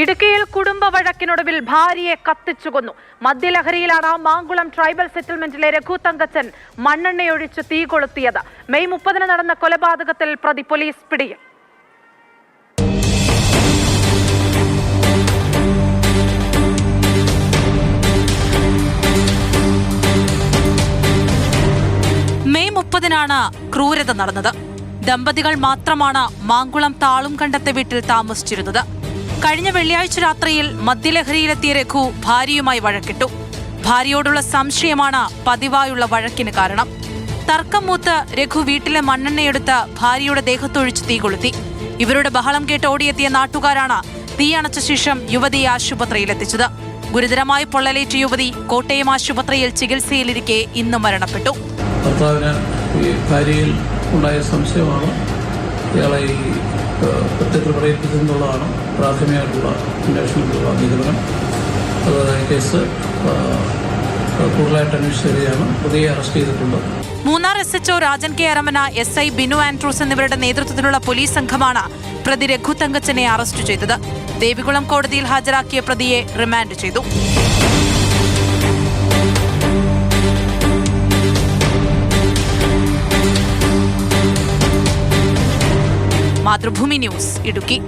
ഇടുക്കിയിൽ കുടുംബ വഴക്കിനൊടുവിൽ ഭാര്യയെ കത്തിച്ചു കൊന്നു. മദ്യലഹരിയിലാണ് മാങ്കുളം ട്രൈബൽ സെറ്റിൽമെന്റിലെ രഘു തങ്കച്ചൻ മണ്ണെണ്ണയൊഴിച്ച് തീ കൊളുത്തിയത്. മെയ് മുപ്പതിന് നടന്ന കൊലപാതകത്തിൽ പ്രതി പോലീസ് പിടിയിൽ. മെയ് മുപ്പതിനാണ് ക്രൂരത നടന്നത്. ദമ്പതികൾ മാത്രമാണ് മാങ്കുളം താളും കണ്ടത്തെ വീട്ടിൽ താമസിച്ചിരുന്നത്. കഴിഞ്ഞ വെള്ളിയാഴ്ച രാത്രിയിൽ മദ്യലഹരിയിലെത്തിയ രഘു ഭാര്യയുമായി വഴക്കിട്ടു. ഭാര്യയോടുള്ള സംശയമാണ് പതിവായുള്ള വഴക്കിന് കാരണം. തർക്കം മൂത്ത് രഘു വീട്ടിലെ മണ്ണെണ്ണയെടുത്ത് ഭാര്യയുടെ ദേഹത്തൊഴിച്ച് തീ കൊളുത്തി. ഇവരുടെ ബഹളം കേട്ട് ഓടിയെത്തിയ നാട്ടുകാരാണ് തീയണച്ച ശേഷം യുവതിയെ ആശുപത്രിയിലെത്തിച്ചത്. ഗുരുതരമായി പൊള്ളലേറ്റ യുവതി കോട്ടയം ആശുപത്രിയിൽ ചികിത്സയിലിരിക്കെ ഇന്ന് മരണപ്പെട്ടു. ഭർത്താവിന് ഭാര്യയിൽ ഉണ്ടായ സംശയമാണ്. ഇയാളെ പ്രേരിപ്പിച്ചെന്നുള്ളതാണ് പ്രാഥമികമായിട്ടുള്ള അന്വേഷണത്തിലുള്ള നിഗമനം അത് ഈ കേസ് കൂടുതലായിട്ട് അന്വേഷിച്ച് വരികയാണ്. പ്രതിയെ അറസ്റ്റ് ചെയ്തിട്ടുണ്ട്. Munnar S HO Rajan K Aramana S I Binu Andrews എന്നിവരുടെ നേതൃത്വത്തിലുള്ള പോലീസ് സംഘമാണ് പ്രതി രഘു തങ്കച്ചനെ അറസ്റ്റ് ചെയ്തത്. ദേവികുളം കോടതിയിൽ ഹാജരാക്കിയ പ്രതിയെ റിമാൻഡ് ചെയ്തു. മാതൃഭൂമി ന്യൂസ് ഇടുക്കി.